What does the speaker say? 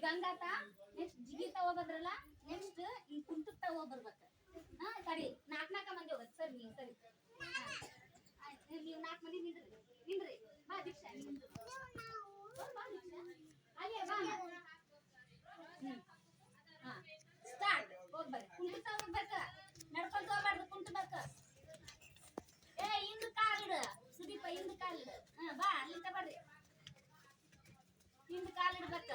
ಈಗ ಹಂಗಾತ ನೆಕ್ಸ್ಟ್ ಜಿಗಿತ ತಗೋಬದ್ರಲ್ಲ ನೆಕ್ಸ್ಟ್ ಈ ಕುಂಟುತ್ತ ತಗೋಬರ್ಬೇಕು ಹಾ, ಸರಿ ನಾಲ್ಕ್ ನಾಲ್ಕ ಮಂದಿ ಹೋಗೋದು. ಸರಿ, ನೀವು ಸರಿ. ನೀವು ನಾಲ್ಕು ಮಂದಿ ನಿಂದ್ರಿ. ನಿಂದ್ರಿ. ಬಾ, ದೀಕ್ಷಾ. ನಿಂದ್ರು. ಬಾ ದೀಕ್ಷಾ ಅಲ್ಲೇ ಬಾ ಹಾ ಸ್ಟಾರ್ಟ್ ಹೋಗ್ಬರ್ರಿ. ಕುಂಟುತ್ತ ಹೋಗ್ಬೇಕ ನಡ್ಕೊಂಡು ಹೋಗ್ಬಾರ್ದು ಕುಂಟಬೇಕು ಏ, ಹಿಂದ್ ಕಾಲಿಡು ಸುದೀಪ, ಹಿಂದ್ ಕಾಲಿಡು ಹಾ, ಬಾ, ಅಲ್ಲಿಂದ ಬರ್ರಿ. ಹಿಂದ್ ಕಾಲಿಡ್ಬೇಕ